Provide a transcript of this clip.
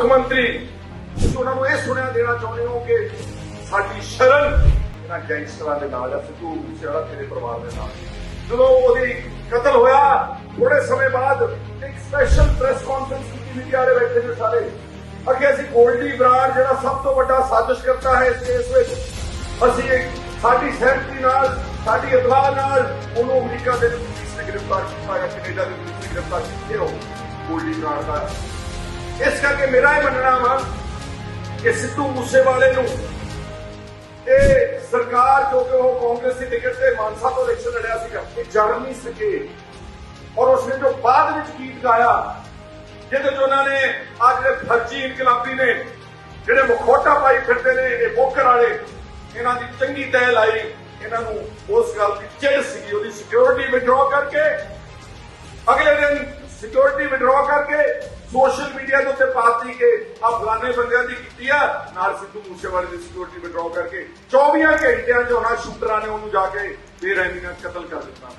ਮੁੱਖ ਮੰਤਰੀ, ਤੁਸੀਂ ਉਹਨਾਂ ਨੂੰ ਇਹ ਸੁਣਿਆ ਦੇਣਾ ਚਾਹੁੰਦੇ ਹੋ ਕਿ ਸਾਡੀ ਸ਼ਰਨ ਇਹਨਾਂ ਗੈਂਗਸਟਰਾਂ ਦੇ ਨਾਲ ਆ, ਸਿੱਧੂ ਮੂਸੇਵਾਲਾ ਤੇਰੇ ਪਰਿਵਾਰ ਦੇ ਨਾਲ। ਜਦੋਂ ਉਹਦੀ ਕਤਲ ਹੋਇਆ ਥੋੜੇ ਸਮੇਂ ਬਾਅਦ ਇੱਕ ਸਪੈਸ਼ਲ ਪ੍ਰੈਸ ਕਾਨਫਰੰਸ ਕੀਤੀ ਮੀਡੀਆ ਵਾਲੇ ਬੈਠੇ ਨੇ ਸਾਰੇ। ਅੱਗੇ ਅਸੀਂ ਗੋਲਡੀ ਬਰਾੜ, ਜਿਹੜਾ ਸਭ ਤੋਂ ਵੱਡਾ ਸਾਜ਼ਿਸ਼ ਕਰਤਾ ਹੈ ਇਸ ਕੇਸ ਵਿੱਚ, ਅਸੀਂ ਇੱਕ ਸਾਡੀ ਸਹਿਮਤੀ ਨਾਲ, ਸਾਡੀ ਇਤਲਾਹ ਨਾਲ ਉਹਨੂੰ ਅਮਰੀਕਾ ਦੇ ਪੁਲਿਸ ਨੇ ਗ੍ਰਿਫਤਾਰ ਕੀਤਾ ਜਾਂ ਕੈਨੇਡਾ ਦੇ ਪੁਲਿਸ ਨੇ ਗ੍ਰਿਫਤਾਰ ਕੀਤੇ, ਉਹ ਗੋਲਡੀ ਬਰਾੜ ਦਾ ਇਸ ਕਰਕੇ ਮੇਰਾ ਇਹ ਮੰਨਣਾ ਵਾ ਕਿ ਸਿੱਧੂ ਮੂਸੇਵਾਲੇ ਨੂੰ ਇਹ ਸਰਕਾਰ ਜੋ ਕਿ ਉਹ ਕਾਂਗਰਸ ਦੀ ਟਿਕਟ ਤੇ ਮਾਨਸਾ ਤੋਂ ਇਲੈਕਸ਼ਨ ਲੜਿਆ ਸੀਗਾ, ਇਹ ਜਾਣ ਨਹੀਂ ਸਕੇ। ਔਰ ਉਸਨੇ ਜੋ ਬਾਅਦ ਵਿੱਚ ਗੀਤ ਗਾਇਆ, ਜਿਹਦੇ ਚ ਉਹਨਾਂ ਨੇ ਆ ਜਿਹੜੇ ਫਰਜੀ ਇਨਕਲਾਬੀ ਨੇ, ਜਿਹੜੇ ਮੁਖੋਟਾ ਪਾਈ ਫਿਰਦੇ ਨੇ, ਇਹ ਬੋਕਰ ਵਾਲੇ, ਇਹਨਾਂ ਦੀ ਚੰਗੀ ਤੈ ਲਾਈ, ਇਹਨਾਂ ਨੂੰ ਉਸ ਗੱਲ ਦੀ ਚਿੜ ਸੀਗੀ, ਉਹਦੀ ਸਿਕਿਉਰਿਟੀ ਵਿਡਰਾਅ ਕਰਕੇ, ਅਗਲੇ ਦਿਨ ਸਿਕਿਉਰਿਟੀ ਵਿਡਰਾਅ ਕਰਕੇ ਸੋਸ਼ਲ ਮੀਡੀਆ ਦੇ ਉੱਤੇ ਪਾਤੀ ਕਿ ਆ ਫਲਾਣੇ ਬੰਦਿਆਂ ਦੀ ਕੀਤੀ ਆ। ਨਾਲ ਸਿੱਧੂ ਮੂਸੇਵਾਲੇ ਦੀ ਸਿਕਿਉਰਿਟੀ ਵਿਡਰਾਅ ਕਰਕੇ 24 ਘੰਟਿਆਂ 'ਚ ਉਹਨਾਂ ਸ਼ੂਟਰਾਂ ਨੇ ਉਹਨੂੰ ਜਾ ਕੇ ਬੇਰਹਿਮੀ ਨਾਲ ਕਤਲ ਕਰ ਦਿੱਤਾ।